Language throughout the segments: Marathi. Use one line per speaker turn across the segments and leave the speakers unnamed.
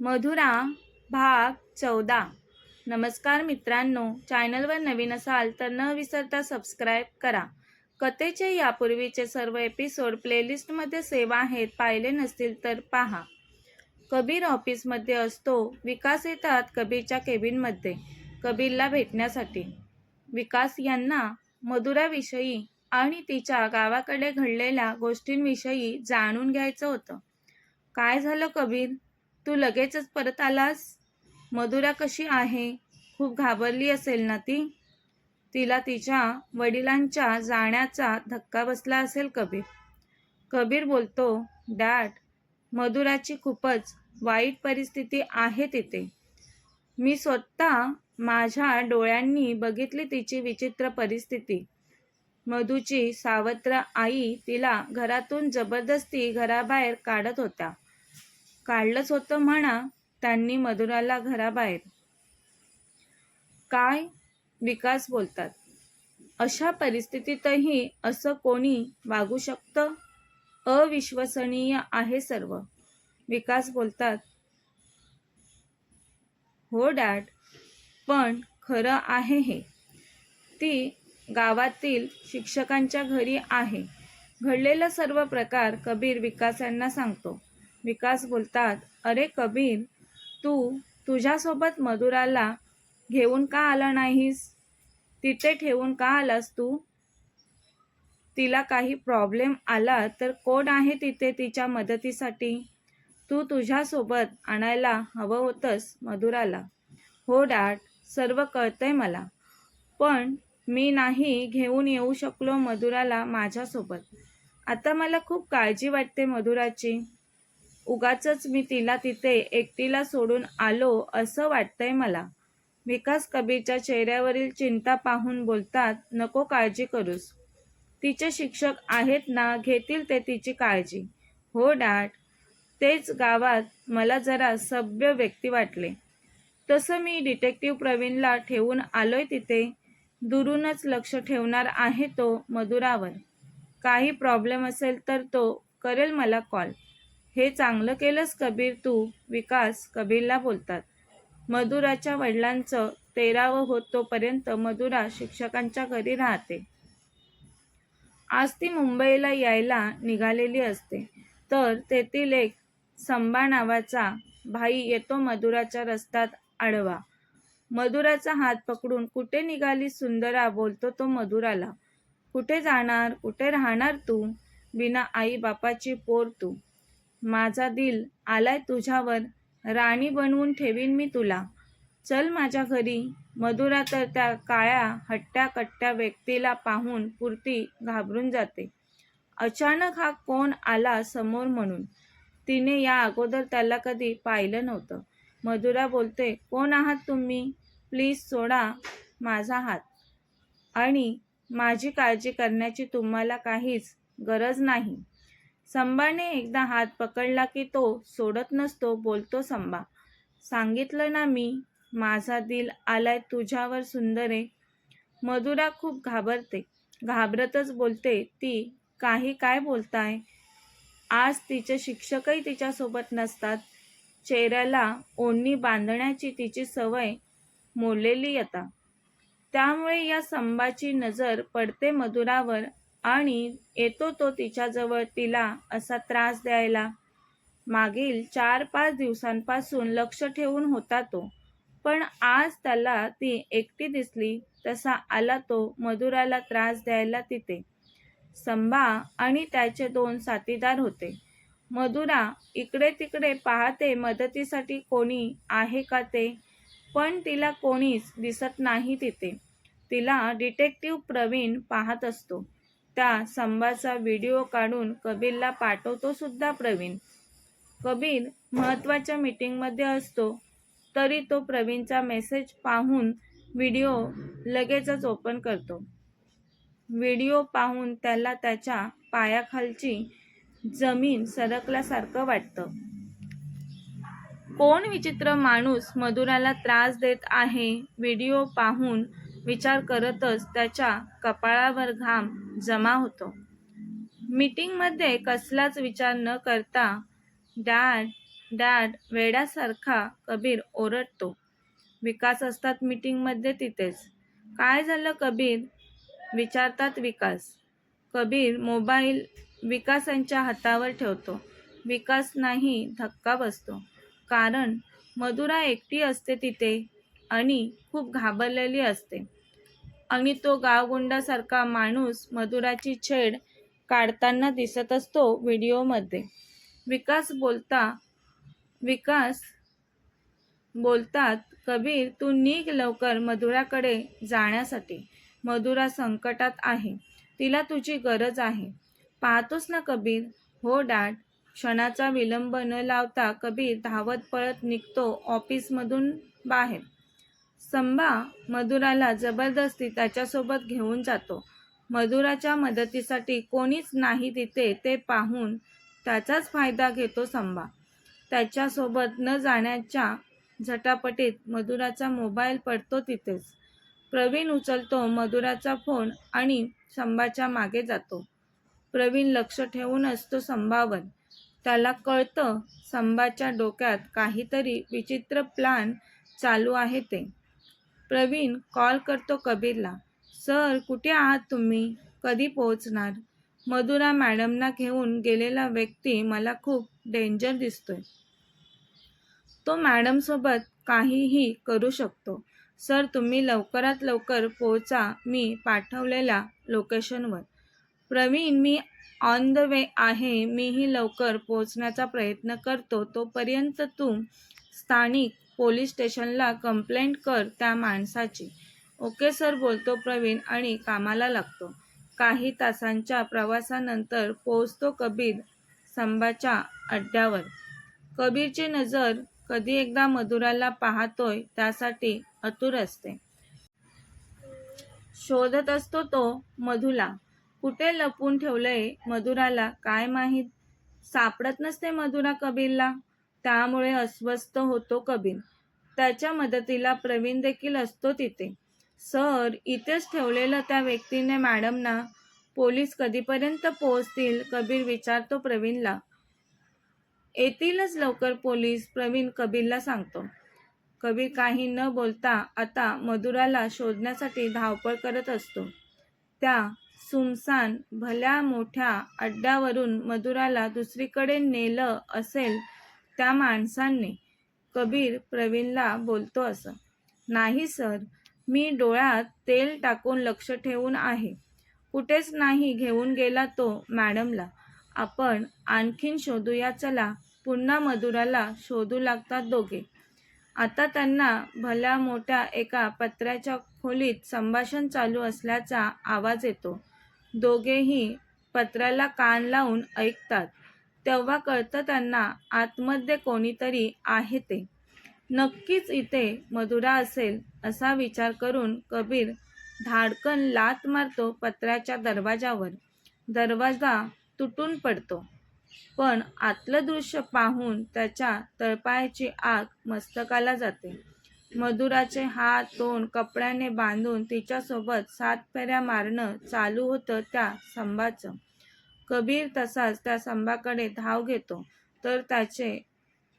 मधुरा भाग चौदा. नमस्कार मित्रांनो चॅनलवर नवीन असाल तर न विसरता सबस्क्राईब करा. कथेचे यापूर्वीचे सर्व एपिसोड प्लेलिस्टमध्ये सेव आहेत पाहिले नसतील तर पहा. कबीर ऑफिसमध्ये असतो विकास येतात कबीरच्या केबिनमध्ये कबीरला भेटण्यासाठी. विकास यांना मधुराविषयी आणि तिच्या गावाकडे घडलेल्या गोष्टींविषयी जाणून घ्यायचं होतं. काय झालं कबीर? तू लगेचच परत आलास? मधुरा कशी आहे? खूप घाबरली असेल ना ती? तिला तिच्या वडिलांच्या जाण्याचा धक्का बसला असेल कबीर. कबीर बोलतो डॅड मधुराची खूपच वाईट परिस्थिती आहे तिथे. मी स्वतः माझ्या डोळ्यांनी बघितली तिची विचित्र परिस्थिती. मधूची सावत्र आई तिला घरातून जबरदस्ती घराबाहेर काढत होत्या. काढलंच होतं म्हणा त्यांनी मधुराला घराबाहेर. काय? विकास बोलतात. अशा परिस्थितीतही असं कोणी वागू शकतं? अविश्वसनीय आहे सर्व. विकास बोलतात हो डॅड पण खरं आहे हे. ती गावातील शिक्षकांच्या घरी आहे. घडलेला सर्व प्रकार कबीर विकास यांना सांगतो. विकास बोलतात अरे कबीर तू तुझ्यासोबत मधुराला घेऊन का आला नाहीस? तिथे ठेवून का आलास तू? तिला काही प्रॉब्लेम आला तर कोण आहे तिथे तिच्या मदतीसाठी? तू तुझ्यासोबत आणायला हवं होतंस मधुराला हो डॅड सर्व कळतंय मला. पण मी नाही घेऊन येऊ शकलो मधुराला माझ्यासोबत. आता मला खूप काळजी वाटते मधुराची उगाचच मी तिला तिथे एकटीला सोडून आलो असं वाटतंय मला. विकास कबीरच्या चेहऱ्यावरील चिंता पाहून बोलतात नको काळजी करूस. तिचे शिक्षक आहेत ना घेतील ते तिची काळजी. हो डॅड. तेच गावात मला जरा सभ्य व्यक्ती वाटले. तसं मी डिटेक्टिव्ह प्रवीणला ठेवून आलोय तिथे. दुरूनच लक्ष ठेवणार आहे तो मधुरावर. काही प्रॉब्लेम असेल तर तो करेल मला कॉल. हे चांगलं केलंस कबीर तू. विकास कबीरला बोलतात. मधुराच्या वडिलांचं तेरावं होत तोपर्यंत मधुरा शिक्षकांच्या घरी राहते. आज ती मुंबईला यायला निघालेली असते. तर तेथील एक संबा नावाचा भाई येतो मधुराच्या रस्त्यात आडवा. मधुराचा हात पकडून कुठे निघाली सुंदरा? बोलतो तो मधुराला कुठे जाणार? कुठे राहणार तू? बिना आई बापाची पोर तू. माझा दिल आलाय तुझ्यावर राणी बनवून ठेवीन मी तुला. चल माझ्या घरी मधुरा तर त्या काळ्या हट्ट्या कट्ट्या व्यक्तीला पाहून पुरती घाबरून जाते. अचानक हा कोण आला समोर म्हणून? तिने या अगोदर त्याला कधी पाहिलं नव्हतं. मधुरा बोलते कोण आहात तुम्ही? प्लीज सोडा माझा हात. आणि माझी काळजी करण्याची तुम्हाला काहीच गरज नाही. संबाने एकदा हात पकडला की तो सोडत नसतो बोलतो संबा सांगितलं ना मी माझा दिल आलाय तुझ्यावर सुंदरे. मधुरा खूप घाबरते. घाबरतच बोलते ती काही काय बोलताय? आज तिचे शिक्षकही तिच्यासोबत नसतात. चेहऱ्याला ओढणी बांधण्याची तिची सवय मोडलेली आता. त्यामुळे या संबाची नजर पडते मधुरावर आणि येतो तो तिच्याजवळ तिला असा त्रास द्यायला. मागील चार पाच दिवसांपासून लक्ष ठेवून होता तो. पण आज त्याला ती एकटी दिसली तसा आला तो मधुराला त्रास द्यायला तिथे. संभा आणि त्याचे दोन साथीदार होते. मधुरा इकडे तिकडे पाहते मदतीसाठी कोणी आहे का ते पण तिला कोणीच दिसत नाही तिथे. तिला डिटेक्टिव्ह प्रवीण पाहत असतो. त्या संभाचा व्हिडिओ काढून कबीरला पाठवतो सुद्धा प्रवीण. कबीर महत्त्वाच्या मीटिंगमध्ये असतो तरी तो प्रवीणचा मेसेज पाहून व्हिडिओ लगेचच ओपन करतो. व्हिडिओ पाहून त्याला त्याच्या पायाखालची जमीन सरकल्यासारखं वाटतं. कोण विचित्र माणूस मधुराला त्रास देत आहे? व्हिडिओ पाहून विचार करतच त्याच्या कपाळावर घाम जमा होतो. मीटिंगमध्ये कसलाच विचार न करता डॅड डॅड वेड्यासारखा कबीर ओरडतो. विकास असतात मीटिंगमध्ये तिथेच. काय झालं कबीर? विचारतात विकास. कबीर मोबाईल विकासांच्या हातावर ठेवतो. विकास नाही धक्का बसतो. कारण मधुरा एकटी असते तिथे आणि खूप घाबरलेली असते. आणि तो गावगुंडासारखा माणूस मधुराची छेड काढताना दिसत असतो व्हिडिओमध्ये. विकास बोलता विकास बोलतात कबीर तू निघ लवकर मधुराकडे जाण्यासाठी. मधुरा संकटात आहे. तिला तुझी गरज आहे. पाहतोस ना कबीर? हो डॅड. क्षणाचा विलंब न लावता कबीर धावत पळत निघतो ऑफिसमधून बाहेर. संभा मधुराला जबरदस्ती त्याच्यासोबत घेऊन जातो. मधुराच्या मदतीसाठी कोणीच नाही तिथे ते पाहून त्याचाच फायदा घेतो संभा. त्याच्यासोबत न जाण्याच्या झटापटीत मधुराचा मोबाईल पडतो तिथेच. प्रवीण उचलतो मधुराचा फोन आणि संभाच्या मागे जातो. प्रवीण लक्ष ठेवून असतो संभावर. त्याला कळतं संभाच्या डोक्यात काहीतरी विचित्र प्लान चालू आहे ते. प्रवीण कॉल करतो कबीरला. सर कुठे आहात तुम्ही? कधी पोहोचणार? मधुरा मॅडमना घेऊन गेलेला व्यक्ती मला खूप डेंजर दिसतोय. तो मॅडमसोबत काहीही करू शकतो. सर तुम्ही लवकरात लवकर पोहोचा मी पाठवलेल्या लोकेशनवर प्रवीण मी ऑन द वे आहे मीही लवकर पोहोचण्याचा प्रयत्न करतो तोपर्यंत तू स्थानिक पोलीस स्टेशनला कंप्लेंट कर त्या माणसाची. ओके सर बोलतो प्रवीण आणि कामाला लागतो. काही तासांच्या प्रवासानंतर पोहोचतो कबीर संभाच्या अड्ड्यावर. कबीरची नजर कधी एकदा मधुराला पाहतोय त्यासाठी अतुर असते. शोधत असतो तो मधुला. कुठे लपून ठेवलंय मधुराला काय माहीत? सापडत नसते मधुरा कबीरला. त्यामुळे अस्वस्थ होतो कबीर. त्याच्या मदतीला प्रवीण देखील असतो तिथे. सर इथेच ठेवलेलं त्या व्यक्तीने मॅडमना पोलीस कधीपर्यंत पोहोचतील? कबीर विचारतो प्रवीणला. येतीलच लवकर पोलीस प्रवीण कबीरला सांगतो. कबीर काही न बोलता आता मधुराला शोधण्यासाठी धावपळ करत असतो. त्या सुमसान भल्या मोठ्या अड्ड्यावरून मधुराला दुसरीकडे नेलं असेल त्या माणसांनी कबीर प्रवीणला बोलतो असं. नाही सर. मी डोळ्यात तेल टाकून लक्ष ठेवून आहे. कुठेच नाही घेऊन गेला तो मॅडमला. आपण आणखीन शोधूया. चला पुन्हा मधुराला शोधू लागतात दोघे. आता त्यांना भल्या मोठ्या एका पत्र्याच्या खोलीत संभाषण चालू असल्याचा आवाज येतो. दोघेही पत्र्याला कान लावून ऐकतात. तेव्हा कळतं त्यांना आतमध्ये कोणीतरी आहे ते. नक्कीच इथे मधुरा असेल असा विचार करून कबीर धाडकन लात मारतो पत्र्याच्या दरवाजावर. दरवाजा तुटून पडतो. पण आतलं दृश्य पाहून त्याच्या तळपायाची आग मस्तकाला जाते. मधुराचे हात तोंड कपड्याने बांधून तिच्यासोबत सात फेऱ्या मारणं चालू होतं त्या संभाचं कबीर तसाच त्या संभाकडे धाव घेतो. तर त्याचे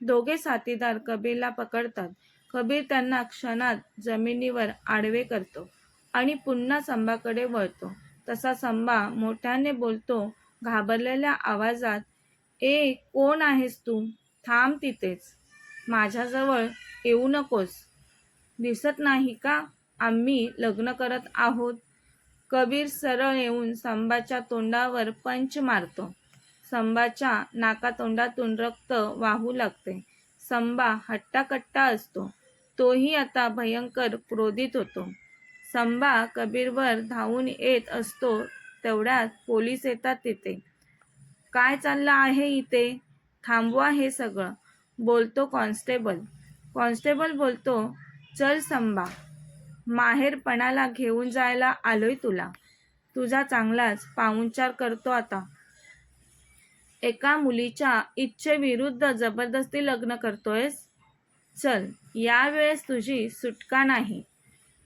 दोघे साथीदार कबीरला पकडतात. कबीर त्यांना क्षणात जमिनीवर आडवे करतो आणि पुन्हा संभाकडे वळतो. तसा संभा मोठ्याने बोलतो घाबरलेल्या आवाजात ए कोण आहेस तू? थांब तिथेच. माझ्याजवळ येऊ नकोस. दिसत नाही का? आम्ही लग्न करत आहोत. कबीर सरळ येऊन संभाच्या तोंडावर पंच मारतो. संभाच्या नाकातोंडातून रक्त वाहू लागते. संबा हट्टाकट्टा असतो. तोही आता भयंकर क्रोधित होतो. संभा कबीरवर धावून येत असतो तेवढ्यात पोलीस येतात तिथे. काय चाललं आहे इथे? थांबवा हे सगळं बोलतो कॉन्स्टेबल. कॉन्स्टेबल बोलतो चल संबा माहेरपणाला घेऊन जायला आलोय तुला. तुझा चांगलाच पाहुणचार करतो आता. एका मुलीच्या इच्छेविरुद्ध जबरदस्ती लग्न करतोयस? चल यावेळेस तुझी सुटका नाही.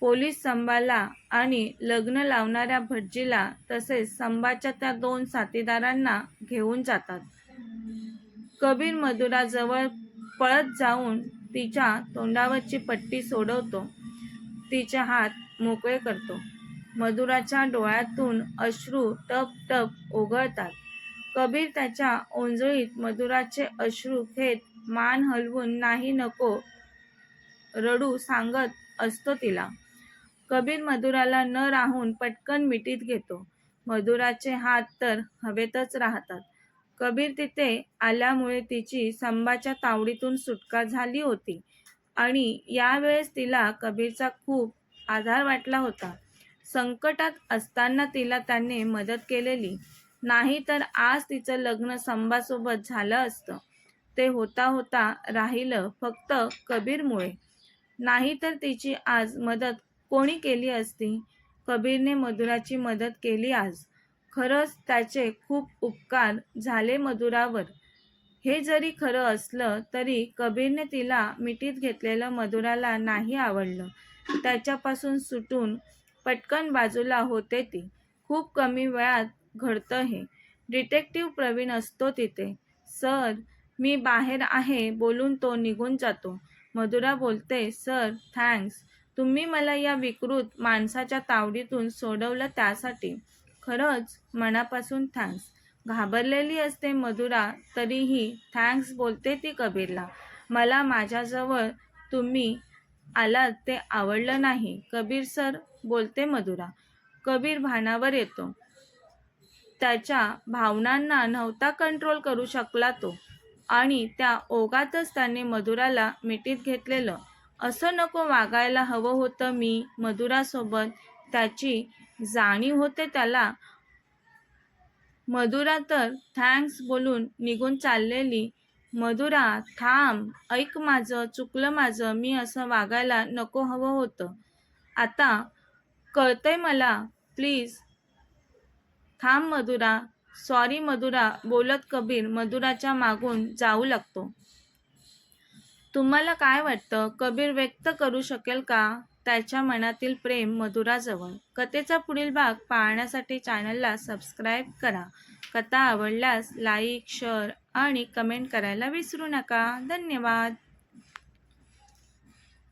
पोलीस संभाला आणि लग्न लावणाऱ्या भटजीला तसेच संभाच्या त्या दोन साथीदारांना घेऊन जातात. कबीर मधुराजवळ पळत जाऊन तिच्या तोंडावरची पट्टी सोडवतो. तिचे हात मोकळे करतो. मधुराच्या डोळ्यातून अश्रू टप टप ओघळतात. कबीर त्याच्या ओंजळीत मधुराचे अश्रू घेत मान हलवून नाही नको रडू सांगत असतो तिला. कबीर मधुराला न राहून पटकन मिठीत घेतो. मधुराचे हात तर हवेतच राहतात. कबीर तिथे आल्यामुळे तिची संबाच्या तावडीतून सुटका झाली होती. आणि यावेळेस तिला कबीरचा खूप आधार वाटला होता. संकटात असताना तिला त्याने मदत केलेली. नाही तर आज तिचं लग्न संभासोबत झालं असतं. ते होता होता राहिलं फक्त कबीरमुळे. नाही तर तिची आज मदत कोणी केली असती? कबीरने मधुराची मदत केली आज. खरंच त्याचे खूप उपकार झाले मधुरावर हे जरी खरं असलं तरी कबीरने तिला मिठीत घेतलेलं मधुराला नाही आवडलं. त्याच्यापासून सुटून पटकन बाजूला होते ती. खूप कमी वेळात घडतं हे. डिटेक्टिव्ह प्रवीण असतो तिथे. सर मी बाहेर आहे बोलून तो निघून जातो. मधुरा बोलते सर थँक्स. तुम्ही मला या विकृत माणसाच्या तावडीतून सोडवलं त्यासाठी. खरंच मनापासून थँक्स. घाबरलेली असते मधुरा तरीही थँक्स बोलते ती कबीरला. मला माझ्याजवळ तुम्ही आलात ते आवडलं नाही. कबीर सर बोलते मधुरा. कबीर भानावर येतो. त्याच्या भावनांना नव्हता कंट्रोल करू शकला तो. आणि त्या ओघातच त्याने मधुराला मिठीत घेतलेलं. असं नको वागायला हवं होतं मी मधुरासोबत. त्याची जाणीव होते त्याला मधुरा तर थँक्स बोलून निघून चाललेली. मधुरा थांब ऐक माझं चुकलं माझं मी असं वागायला नको हवं होतं. आता कळतंय मला प्लीज. थांब मधुरा सॉरी मधुरा बोलत कबीर मधुराच्या मागून जाऊ लागतो. तुम्हाला काय वाटतं? कबीर व्यक्त करू शकेल का? त्याच्या मनातील प्रेम मधुराजवळ. कथेचा पुढील भाग पाहण्यासाठी चॅनलला सबस्क्राईब करा. कथा आवडल्यास लाईक शेअर आणि कमेंट करायला विसरू नका. धन्यवाद.